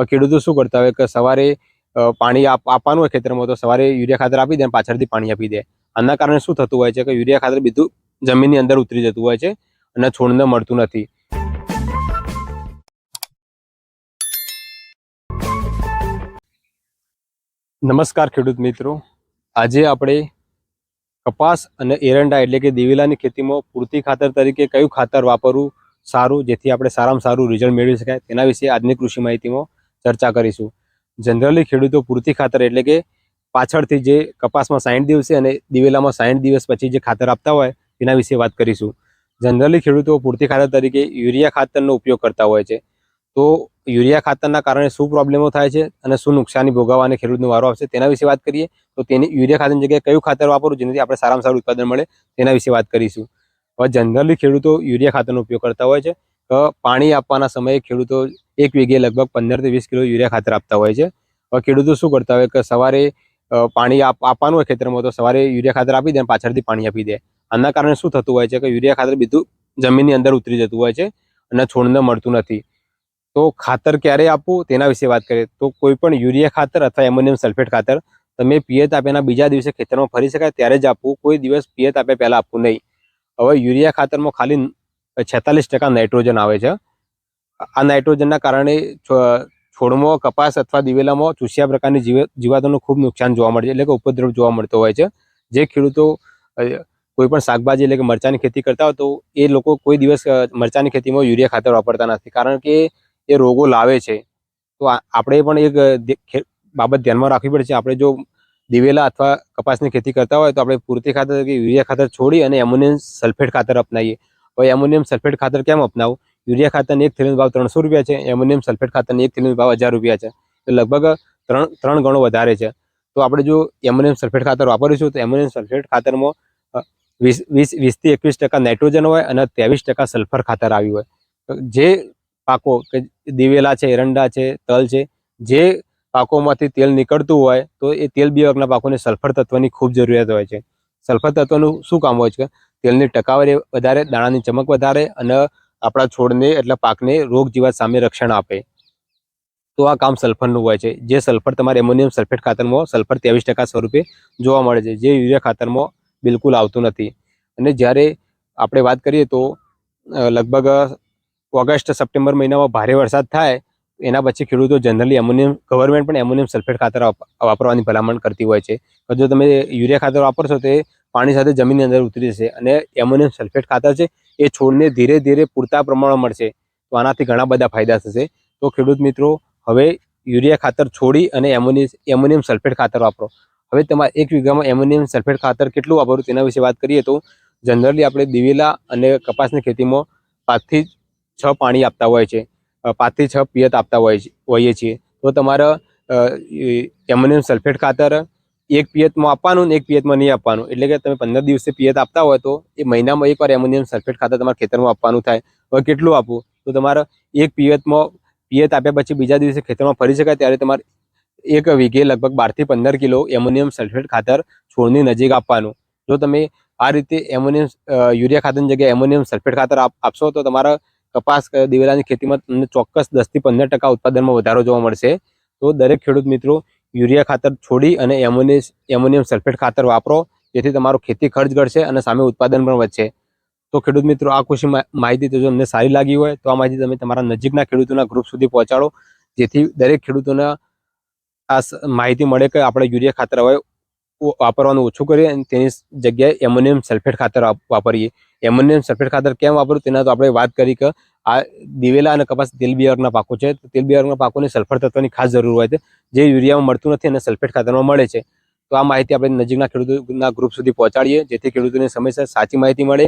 ખેડૂતો શું કરતા હોય કે સવારે પાણી આપ- આપવાનું હોય ખેતરમાં, તો સવારે યુરિયા ખાતર આપી દે અને પાછળથી પાણી આપી દે. આના કારણે શું થતું હોય છે કે યુરિયા ખાતર બીજું જમીનની અંદર ઉતરી જતું હોય છે અને છોડને મળતું નથી. નમસ્કાર ખેડૂત મિત્રો. આજે આપણે કપાસ અને એરંડા એટલે કે દિવેલાની ખેતીમાં પૂરતી ખાતર તરીકે કયું ખાતર વાપરવું સારું, જેથી આપણે સારામાં સારું રિઝલ્ટ મેળવી શકાય. તેના વિશે આજની કૃષિ માહિતીમાં ચર્ચા કરીશું. જનરલી ખેડૂતો પૂરતી ખાતર એટલે કે પાછળથી જે કપાસમાં સાઠ દિવસે અને દિવેલામાં સાઠ દિવસ પછી જે ખાતર આપતા હોય તેના વિશે વાત કરીશું. જનરલી ખેડૂતો પૂરતી ખાતર તરીકે યુરિયા ખાતરનો ઉપયોગ કરતા હોય છે. તો યુરિયા ખાતરના કારણે શું પ્રોબ્લેમો થાય છે અને શું નુકસાની ભોગવવાને ખેડૂતનો વારો આવશે તેના વિશે વાત કરીએ. તો તેની યુરિયા ખાતરની જગ્યાએ કયું ખાતર વાપરવું જેનાથી આપણે સારામાં સારું ઉત્પાદન મળે તેના વિશે વાત કરીશું. હવે જનરલી ખેડૂતો યુરિયા ખાતરનો ઉપયોગ કરતા હોય છે. પાણી આપવાના સમયે ખેડૂતો એક વીઘે લગભગ પંદરથી વીસ કિલો યુરિયા ખાતર આપતા હોય છે. ખેડૂતો શું કરતા હોય કે સવારે પાણી આપ- આપવાનું હોય ખેતરમાં તો સવારે યુરિયા ખાતર આપી દે અને પાછળથી પાણી આપી દે. આના કારણે શું થતું હોય છે કે યુરિયા ખાતર બીજું જમીનની અંદર ઉતરી જતું હોય છે અને છોડને મળતું નથી. તો ખાતર ક્યારે આપવું તેના વિશે વાત કરીએ. તો કોઈ પણ યુરિયા ખાતર અથવા એમોનિયમ સલ્ફેટ ખાતર તમે પિયત આપ્યાના બીજા દિવસે ખેતરમાં ફરી શકાય ત્યારે જ આપવું. કોઈ દિવસ પિયત આપ્યા પહેલાં આપવું નહીં. હવે યુરિયા ખાતરમાં ખાલી છેતાલીસ ટકા નાઇટ્રોજન આવે છે. આ નાઇટ્રોજનના કારણે છોડમાં કપાસ અથવા દિવેલામાં ચૂસ્યા પ્રકારની જીવ, જીવાતોનું ખૂબ નુકસાન જોવા મળે છે, એટલે કે ઉપદ્રવ જોવા મળતો હોય છે. જે ખેડૂતો કોઈ પણ શાકભાજી એટલે કે મરચાની ખેતી કરતા હોય તો એ લોકો કોઈ દિવસ મરચાની ખેતીમાં યુરિયા ખાતર વાપરતા નથી, કારણ કે એ રોગો લાવે છે. તો આપણે પણ એક બાબત ધ્યાનમાં રાખવી પડે છે આપણે જો દિવેલા અથવા કપાસની ખેતી કરતા હોય તો આપણે પૂરતી ખાતર યુરિયા ખાતર છોડી અને એમોનિયમ સલ્ફેટ ખાતર અપનાવીએ. હવે એમોનિયમ સલ્ફેટ ખાતર કેમ અપનાવું? યુરિયા ખાતરની એક થેલીનો ભાવ ત્રણસો રૂપિયા છે, એમોનિયમ સલ્ફેટ ખાતરની એક થેલીનો ભાવ હજાર રૂપિયા છે. તો લગભગ ત્રણ ત્રણ ગણો વધારે છે. તો આપણે જો એમોનિયમ સલ્ફેટ ખાતર વાપરીશું, તો એમોનિયમ સલ્ફેટ ખાતરમાં વીસ વીસ, વીસથી એકવીસ ટકા નાઇટ્રોજન હોય અને ત્રેવીસ ટકા સલ્ફર ખાતર આવ્યું હોય. જે પાકો કે દિવેલા છે, એરંડા છે, તલ છે, જે પાકોમાંથી તેલ નીકળતું હોય, તો એ તેલ બિયારણના પાકોને સલ્ફર તત્વની ખૂબ જરૂરિયાત હોય છે. સલ્ફર તત્વનું શું કામ હોય છે? તેલની ટકાવારી વધારે, દાણાની ચમક વધારે અને આપણા છોડને એટલે પાકને રોગ જીવાત સામે રક્ષણ આપે. તો આ કામ સલ્ફરનું હોય છે. જે સલ્ફર તમારે એમોનિયમ સલ્ફેટ ખાતરમાં સલ્ફર ત્રેવીસ ટકા સ્વરૂપે જોવા મળે છે. જે યુરિયા ખાતરમાં બિલકુલ આવતું નથી. અને જ્યારે આપણે વાત કરીએ તો લગભગ ઓગસ્ટ, સપ્ટેમ્બર મહિનામાં ભારે વરસાદ થાય, એના પછી ખેડૂતો જનરલી એમોનિયમ, ગવર્મેન્ટ પણ એમોનિયમ સલ્ફેટ ખાતર વાપરવાની ભલામણ કરતી હોય છે. જો તમે યુરિયા ખાતર વાપરશો તો પાણી સાથે જમીનની અંદર ઉતરી જશે અને એમોનિયમ સલ્ફેટ ખાતર છે, એ છોડને ધીરે ધીરે પૂરતા પ્રમાણમાં મળશે. તો આનાથી ઘણા બધા ફાયદા થશે. તો ખેડૂત મિત્રો, હવે યુરિયા ખાતર છોડી અને એમોનિયમ એમોનિયમ સલ્ફેટ ખાતર વાપરો. હવે તમારે એક વીઘામાં એમોનિયમ સલ્ફેટ ખાતર કેટલું વાપરવું તેના વિશે વાત કરીએ તો, જનરલી આપણે દિવેલા અને કપાસની ખેતીમાં પાંચથી છ પાણી આપતા હોય છે. પાંચથી છ પિયત આપતા હોય હોઈએ છીએ. તો તમારે એમોનિયમ સલ્ફેટ ખાતર એક પિયતમાં આપવાનું ને એક પિયતમાં નહીં આપવાનું. એટલે કે તમે પંદર દિવસે પિયત આપતા હોય તો એ મહિનામાં એકવાર એમોનિયમ સલ્ફેટ ખાતર તમારા ખેતરમાં આપવાનું થાય. હવે કેટલું આપવું? તો તમારે એક પિયતમાં પિયત આપ્યા પછી બીજા દિવસે ખેતરમાં ફરી શકાય ત્યારે તમારે એક વીઘે લગભગ બારથી પંદર કિલો એમોનિયમ સલ્ફેટ ખાતર છોડની નજીક આપવાનું. જો તમે આ રીતે એમોનિયમ યુરિયા ખાતરની જગ્યાએ એમોનિયમ સલ્ફેટ ખાતર આપ- આપશો તો તમારા કપાસ દિવેલાની ખેતીમાં તમને ચોક્કસ દસથી પંદર ટકા ઉત્પાદનમાં વધારો જોવા મળશે. તો દરેક ખેડૂત મિત્રો યુરિયા ખાતર છોડી અને એમોનિયમ એમોનિયમ સલ્ફેટ ખાતર વાપરો, જેથી તમારો ખેતી ખર્ચ ઘટશે અને સામે ઉત્પાદન પણ વધશે. તો ખેડૂત મિત્રો, આ કૃષિ માહિતી જો અમને સારી લાગી હોય, તો આ માહિતી તમે તમારા નજીકના ખેડૂતોના ગ્રુપ સુધી પહોંચાડો, જેથી દરેક ખેડૂતોના આ માહિતી મળે કે આપણે યુરિયા ખાતર હવે વાપરવાનું ઓછું કરીએ અને તેની જગ્યાએ એમોનિયમ સલ્ફેટ ખાતર વાપરીએ. એમોનિયમ સલ્ફેટ ખાતર કેમ વાપરવું તેના તો આપણે વાત કરી કે આ દિવેલા અને કપાસ તેલબિયારના પાકો છે. તો પાકોને સલ્ફર તત્વની ખાસ જરૂર હોય છે. જે યુરિયામાં મળતું નથી અને સલ્ફેટ ખાતરમાં મળે છે. તો આ માહિતી આપણે નજીકના ખેડૂતોના ગ્રુપ સુધી પહોંચાડીએ, જેથી ખેડૂતોને સમયસર સાચી માહિતી મળે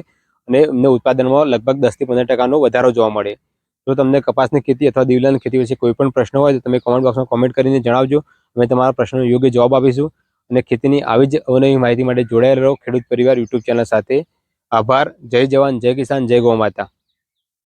અને એમને ઉત્પાદનમાં લગભગ દસથી પંદર ટકાનો વધારો જોવા મળે. જો તમને કપાસની ખેતી અથવા દિવેલાની ખેતી વિશે કોઈ પણ પ્રશ્ન હોય તો તમે કોમેન્ટ બોક્સમાં કોમેન્ટ કરીને જણાવજો. અમે તમારા પ્રશ્નનો યોગ્ય જવાબ આપીશું. અને ખેતીની આવી જ અવનવી માહિતી માટે જોડાયેલા રહો ખેડૂત પરિવાર યુટ્યુબ ચેનલ સાથે. આભાર. જય જવાન. જય કિસાન. જય ગૌ માતા.